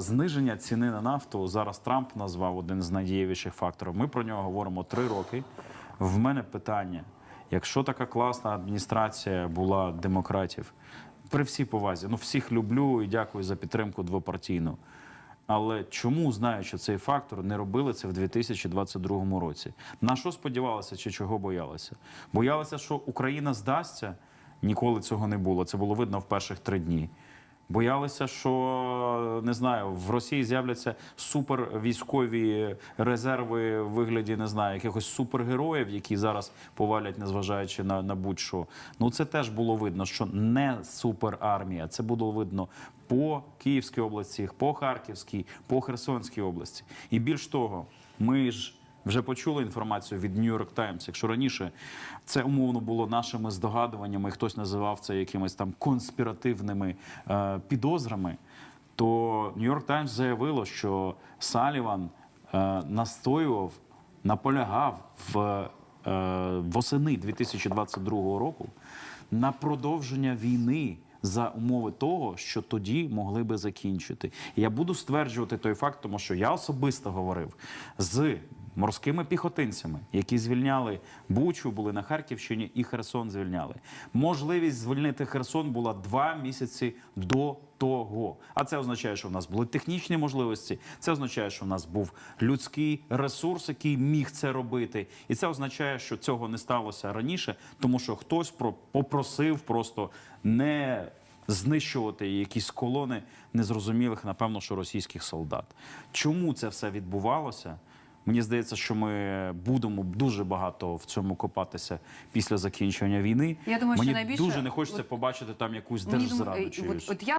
Зниження ціни на нафту зараз Трамп назвав один з найдієвіших факторів. Ми про нього говоримо три роки. В мене питання: якщо така класна адміністрація була демократів, при всій повазі, ну всіх люблю і дякую за підтримку двопартійну. Але чому, знаючи цей фактор, не робили це в 2022 році? На що сподівалися чи чого боялися? Боялися, що Україна здасться? Ніколи цього не було. Це було видно в перших три дні. Боялися, що не знаю, в Росії з'являться супервійськові резерви в вигляді не знаю, якихось супергероїв, які зараз повалять, незважаючи на, на будь-що. Ну це теж було видно, що не суперармія. Це було видно по Київській області, по Харківській, по Херсонській області. І більш того, ми ж. Вже почули інформацію від New York Times. Якщо раніше це умовно було нашими здогадуваннями, хтось називав це якимись там конспіративними е, підозрами, то New York Times заявило, що Саліван е, настоював, наполягав в е, восени 2022 року на продовження війни за умови того, що тоді могли би закінчити. Я буду стверджувати той факт, тому що я особисто говорив з морськими піхотинцями, які звільняли Бучу, були на Харківщині, і Херсон звільняли. Можливість звільнити Херсон була два місяці до того. А це означає, що в нас були технічні можливості. Це означає, що в нас був людський ресурс, який міг це робити. І це означає, що цього не сталося раніше, тому що хтось про попросив просто не знищувати якісь колони незрозумілих, напевно, що російських солдат. Чому це все відбувалося? Мені здається, що ми будемо дуже багато в цьому копатися після закінчення війни. Я думаю, що Мені найбільше- дуже не хочеться от- побачити там якусь держзраду. Чи от, от я